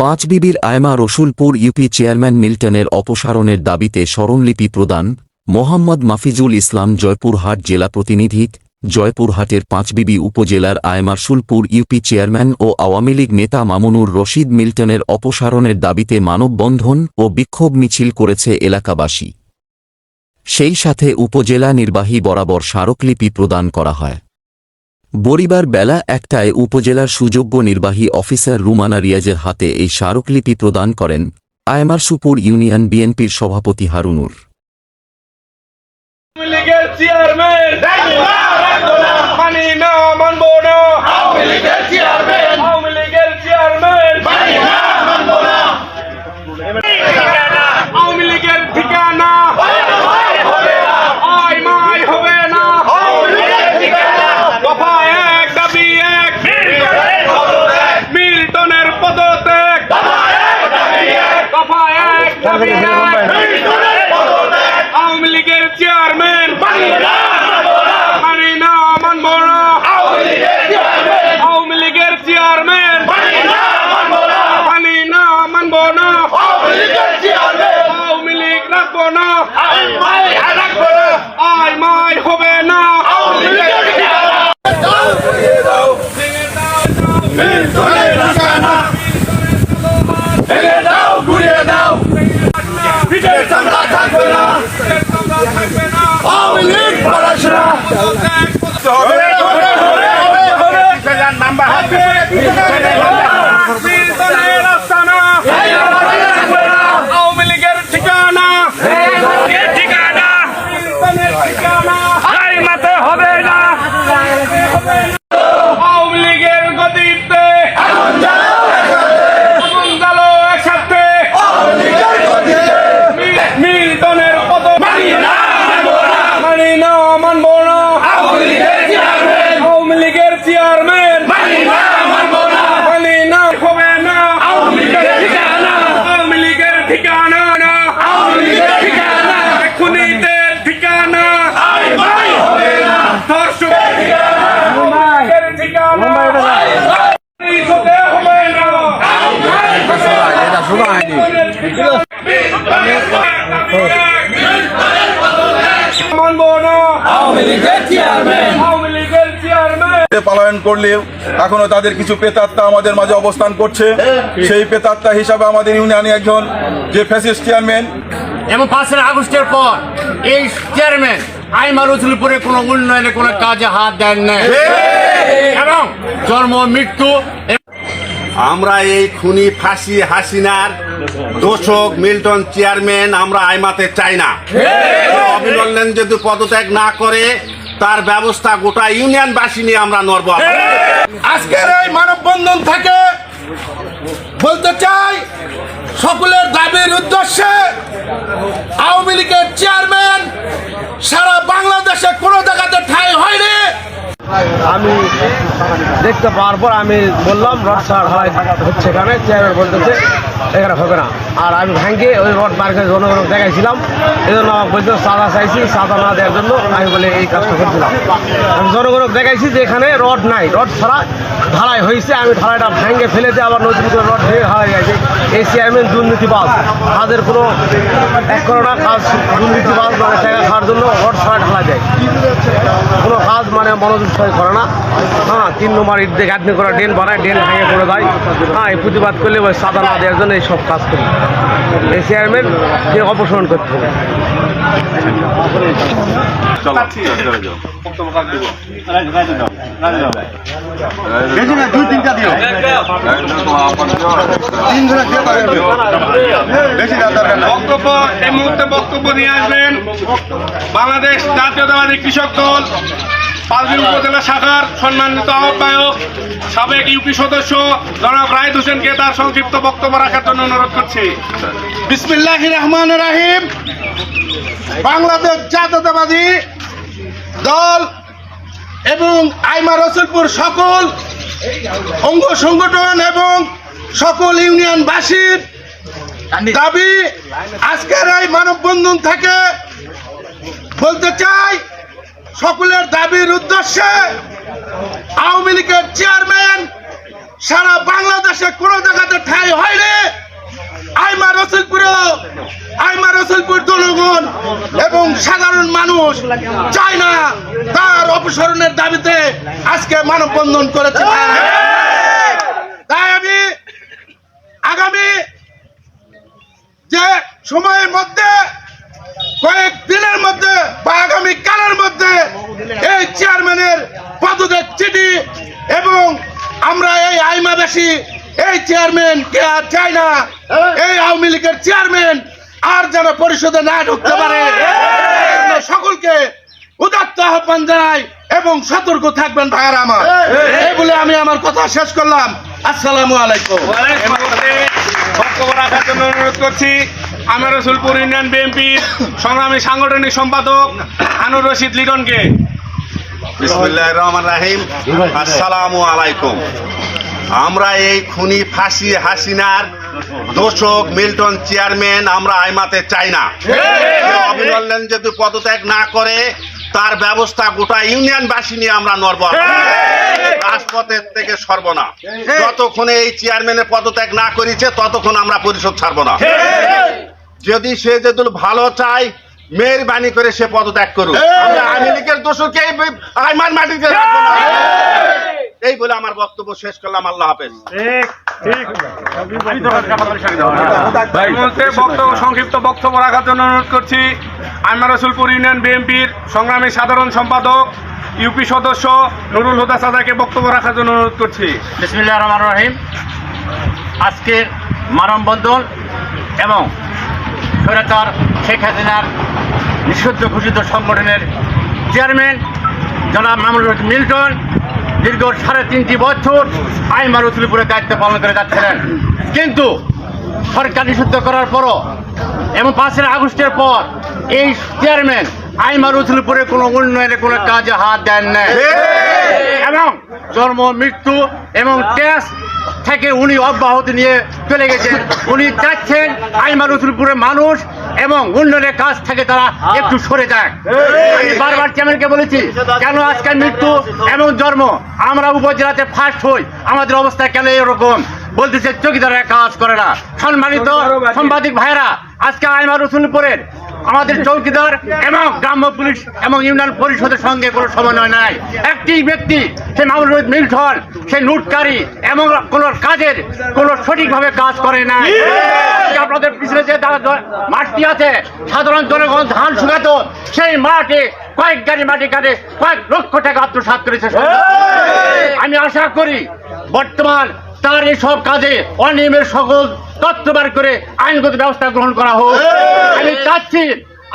পাঁচ বিবির আয়মা Rasulpur UP chairman মিল্টনের অপসারণের দাবিতে স্মরণলিপি প্রদান, মোহাম্মদ মাফিজুল ইসলাম জয়পুরহাট জেলা প্রতিনিধি, জয়পুরহাটের পাঁচবিবি উপজেলার আয়মা আয়মারসুলপুর ইউপি চেয়ারম্যান ও আওয়ামী লীগ নেতা মামুনুর রশিদ মিল্টনের অপসারণের দাবিতে মানববন্ধন ও বিক্ষোভ মিছিল করেছে এলাকাবাসী। সেই সাথে উপজেলা নির্বাহী বরাবর স্মারকলিপি প্রদান করা হয়। বরিবার বেলা একটায় উপজেলার সুযোগ্য নির্বাহী অফিসার রুমানা রিয়াজের হাতে এই স্মারকলিপি প্রদান করেন আয়মার সুপুর ইউনিয়ন বিএনপির সভাপতি হারুনুর। চেয়ারম্যান না পালায়ন করলেও এখনও তাদের কিছু পেতাত্তা আমাদের মাঝে অবস্থান করছে। সেই পেতাত্তা হিসাবে আমাদের ইউনিয়নে একজন যে ফ্যাসিস্ট চেয়ারম্যান এবং পাঁচই আগস্টের পর এই চেয়ারম্যান আইমা রসুলপুরে কোনো উন্নয়নে কোনো কাজে হাত দেন নাই। এবং জন্ম মৃত্যু আমরা এই খুনি ফাঁসি হাসিনার দোষক মিল্টন চেয়ারম্যান আমরা আইমাতে চাই না। অভিনন্দন যদি পদত্যাগ না করে, তার ব্যবস্থা গোটা ইউনিয়নবাসী নিয়ে আমরা নড়ব আজকের এই মানববন্ধন থেকে বলতে চাই, সকলের দাবির উদ্দেশ্যে আওয়ামী লীগের চেয়ারম্যান সারা বাংলাদেশে কোনো জায়গাতে ঠাঁই হয়নি আমি দেখতে পাওয়ার পর আমি বললাম, রড ছাড় হয় হচ্ছে এখানে চেয়ারম্যান বলতেছে, এখানে হবে না। আর আমি ভাঙ্গে ওই রড মার্কে জনগণ দেখাইছিলাম। এই জন্য আমাকে বলতে সাদা চাইছি, সাদা না দেওয়ার জন্য আমি বলে এই কাজটা করছিলাম। আমি জনগণ দেখাইছি যে এখানে রড নাই, রড ছাড়া ঢালাই হয়েছে। আমি ঢালাইটা ভাঙ্গে ফেলে দিয়ে আবার নতুন করে রড দিয়ে ঢালাই গেছে। এই চেয়ারম্যান দুর্নীতিবাজ। তাদের কোনো এক করে না কাজ দুর্নীতিবাজ মানে টাকা খাওয়ার জন্য কোনো কাজ মানে মনোযোগ করে না। হ্যাঁ তিন নম্বর ইট দেখে আপনি করা ড্রেন বানায়, ড্রেন ভেঙে পড়ে দেয় হ্যাঁ এই প্রতিবাদ করলে ওই সাদা না দেওয়ার জন্য এই সব কাজ করি। এই চেয়ারম্যান অপসারণ করতে হবে। বক্তব্য এই মুহূর্তে বক্তব্য নিয়ে আসবেন বাংলাদেশ জাতীয়তাবাদী কৃষক দল পাঁচদিন উপজেলা শাখার সম্মানিত আহ্বায়ক সাবেক ইউপি সদস্য জনাব রাহিদ হোসেনকে তার সংক্ষিপ্ত বক্তব্য রাখার জন্য অনুরোধ করছি। বিসমিল্লাহ রহমান রাহিম। বাংলাদেশ জাতীয়তাবাদী দল এবং আইমা রসুলপুর সকল অঙ্গ সংগঠন এবং সকল ইউনিয়ন ইউনিয়নবাসীর দাবি আজকের এই মানববন্ধন থেকে বলতে চাই সকলের দাবির উদ্দেশ্যে আওয়ামী লীগের চেয়ারম্যান সারা বাংলাদেশে কোনো জায়গাতে ঠাঁই হয়নি সাধারণ মানুষ চায় না তার অপসারণের দাবিতে আজকে মানববন্ধন করেছে তাই আমি আগামী যে সময়ের মধ্যে, কয়েক দিনের মধ্যে বা আগামী কালের মধ্যে এই চেয়ারম্যানের পদত্যাগ চিঠি এবং আমরা এই আইমাবাসী, এই চেয়ারম্যান কে আর চাই না, এই আওয়ামী লীগের চেয়ারম্যান আর যেন পরিষদে না ঢুকতে পারে। সকলকে উদাত্ত আহ্বান জানাই এবং সতর্ক থাকবেন ভাইয়ারা আমার। এই বলে আমি আমার কথা শেষ করলাম। আসসালামু আলাইকুম। বক্তব্য রাখার জন্য অনুরোধ করছি আমার রসুলপুর ইউনিয়ন বিএনপির সংগ্রামী সাংগঠনিক সম্পাদক আনুর রশিদ লিটনকে। বিসমুল্লাহ রহমান রাহিম। আসসালামু আলাইকুম। আমরা এই খুনি ফাঁসি হাসিনার দোষক মিল্টন চেয়ারম্যান আমরা আইমাতে চাই না। অভিনন্দন যদি পদত্যাগ না করে তার ব্যবস্থা গোটা ইউনিয়নবাসী নিয়ে আমরা নড়ব। রাজপথের থেকে সরব না। যতক্ষণ এই চেয়ারম্যানের পদত্যাগ না করেছে ততক্ষণ আমরা পরিষদ ছাড়ব না। যদি সে যদি ভালো চায় মেহরবানি করে সে পদত্যাগ করুক। আমরা আওয়ামী লীগের দোষকে আইমান মাটিতে রাখব না। এই বলে আমার বক্তব্য শেষ করলাম। আল্লাহ হাফেজ। সংক্ষিপ্ত বক্তব্য রাখার জন্য অনুরোধ করছি। আমার রসুলপুর ইউনিয়ন বিএনপির সংগ্রামী সাধারণ সম্পাদক ইউপি সদস্য নুরুল হুদা সাদাকে বক্তব্য রাখার জন্য অনুরোধ করছি। বিসমিল্লাহ রহমান রহিম। আজকের মানববন্ধন এবং স্বৈরাচার শেখ হাসিনার নিষিদ্ধ ঘোষিত সংগঠনের চেয়ারম্যান জনাব মামুল মিল্টন দীর্ঘ সাড়ে তিনটি বছর আইন রসুলপুরে দায়িত্ব পালন করে যাচ্ছিলেন। কিন্তু সরকার নিষিদ্ধ করার পরও এবং পাঁচের আগস্টের পর এই চেয়ারম্যান আইন রসুলপুরে কোনো উন্নয়নে কোনো কাজে হাত দেন না এবং জন্ম মৃত্যু এবং টেস্ট থেকে উনি অব্যাহতি নিয়ে চলে গেছেন। উনি চাচ্ছেন আইমা রসুলপুরের মানুষ এবং উন্নয়নের কাজ থেকে তারা একটু সরে যায়। আমি বারবার চেয়ারম্যানকে বলেছি কেন আজকের মৃত্যু এবং জন্ম? আমরা উপজেলাতে ফার্স্ট হই। আমাদের অবস্থা কেন এরকম? বলতেছে চকিদারা কাজ করে না। সম্মানিত সাংবাদিক ভাইরা আজকে আইমা রসুলপুরের আমাদের চৌকিদার এবং গ্রাম্য পুলিশ এবং ইউনিয়ন পরিষদের সঙ্গে কোনো সমন্বয় নাই। একটি ব্যক্তি সে মামুল মিল্টন সে লুটকারী এবং কোন কাজের কোনো সঠিকভাবে কাজ করে না আপনাদের পিছনে যে মাঠটি আছে সাধারণ জনগণ ধান শুকাতো সেই মাঠে কয়েক গাড়ি মাটি কাটে কয়েক লক্ষ টাকা আত্মসাৎ করেছে আমি আশা করি বর্তমান তার এইসব কাজে অনিয়মের সকল তথ্য বার করে আইনগত ব্যবস্থা গ্রহণ করা হোক। আমি চাচ্ছি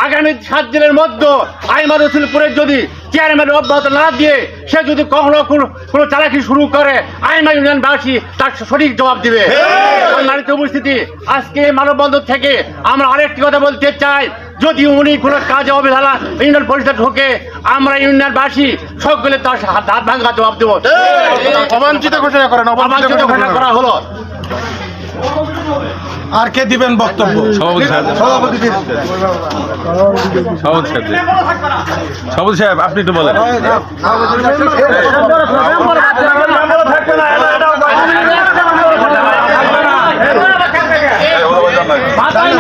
আগামী সাত দিনের মধ্যে আইমা রসুলপুরের যদি চেয়ারম্যান অব্যাহত না দিয়ে সে যদি কখনো কোনো কোনো চালাকি শুরু করে আইমা ইউনিয়নবাসী তার সঠিক জবাব দিবে। সম্মানিত উপস্থিতি আজকে মানববন্ধন থেকে আমরা আরেকটি কথা বলতে চাই। যদি উনি কোনো কাজে অবহেলা ইউনিয়ন পরিষদ ঢোকে আমরা ইউনিয়নবাসী সকলে তার হাত ভাঙা জবাব দেবো অবাঞ্ছিত ঘোষণা করেন অবাঞ্ছিত ঘোষণা করা হলো আর কে দিবেন বক্তব্য সভাপতি সাহেব সভাপতি সভাপতি সাহেব আপনি একটু বলেন মাথায়